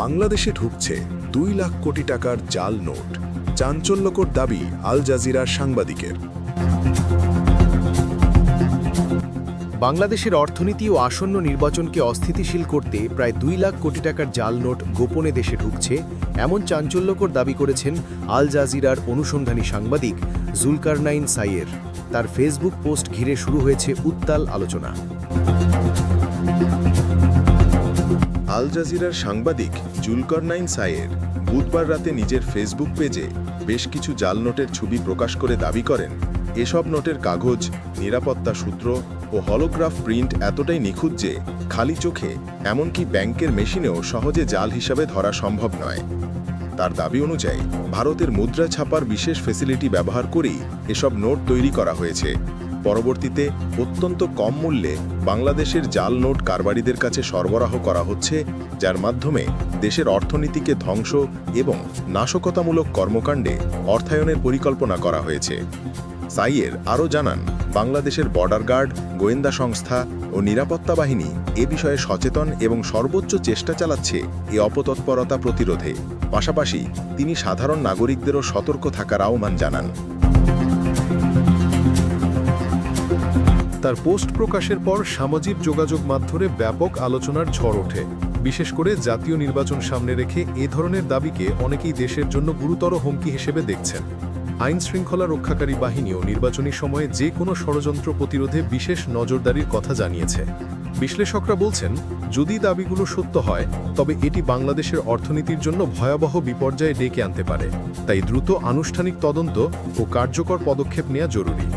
বাংলাদেশে ঢুকছে দুই লাখ কোটি টাকার জাল নোট। চাঞ্চল্যকর দাবি আল জাজিরার সাংবাদিকের। বাংলাদেশের অর্থনীতি ও আসন্ন নির্বাচনকে অস্থিতিশীল করতে প্রায় দুই লাখ কোটি টাকার জাল নোট গোপনে দেশে ঢুকছে, এমন চাঞ্চল্যকর দাবি করেছেন আল জাজিরার অনুসন্ধানী সাংবাদিক জুলকারনাইন সাইয়ের। তার ফেসবুক পোস্ট ঘিরে শুরু হয়েছে উত্তাল আলোচনা। আল জাজিরার সাংবাদিক জুলকরনাইন সাইয়ের বুধবার রাতে নিজের ফেসবুক পেজে বেশ কিছু জাল নোটের ছবি প্রকাশ করে দাবি করেন, এসব নোটের কাগজ, নিরাপত্তা সূত্র ও হলোগ্রাফ প্রিন্ট এতটাই নিখুঁত যে খালি চোখে এমনকি ব্যাংকের মেশিনেও সহজে জাল হিসাবে ধরা সম্ভব নয়। তার দাবি অনুযায়ী, ভারতের মুদ্রা ছাপার বিশেষ ফেসিলিটি ব্যবহার করেই এসব নোট তৈরি করা হয়েছে। পরবর্তীতে অত্যন্ত কম মূল্যে বাংলাদেশের জাল নোট কারবারিদের কাছে সরবরাহ করা হচ্ছে, যার মাধ্যমে দেশের অর্থনীতিকে ধ্বংস এবং নাশকতামূলক কর্মকাণ্ডে অর্থায়নের পরিকল্পনা করা হয়েছে। সাইয়ের আরও জানান, বাংলাদেশের বর্ডার গার্ড, গোয়েন্দা সংস্থা ও নিরাপত্তা বাহিনী এ বিষয়ে সচেতন এবং সর্বোচ্চ চেষ্টা চালাচ্ছে এ অপতৎপরতা প্রতিরোধে। পাশাপাশি তিনি সাধারণ নাগরিকদেরও সতর্ক থাকার আহ্বান জানান। তার পোস্ট প্রকাশের পর সামাজিক যোগাযোগ মাধ্যমে ব্যাপক আলোচনার ঝড় ওঠে। বিশেষ করে জাতীয় নির্বাচন সামনে রেখে এ ধরনের দাবিকে অনেকেই দেশের জন্য গুরুতর হুমকি হিসেবে দেখছেন। আইন শৃঙ্খলা রক্ষাকারী বাহিনীও নির্বাচনী সময়ে যে কোনো ষড়যন্ত্র প্রতিরোধে বিশেষ নজরদারির কথা জানিয়েছে। বিশ্লেষকরা বলছেন, যদি দাবিগুলো সত্য হয়, তবে এটি বাংলাদেশের অর্থনীতির জন্য ভয়াবহ বিপর্যয়ে ডেকে আনতে পারে। তাই দ্রুত আনুষ্ঠানিক তদন্ত ও কার্যকর পদক্ষেপ নেওয়া জরুরি।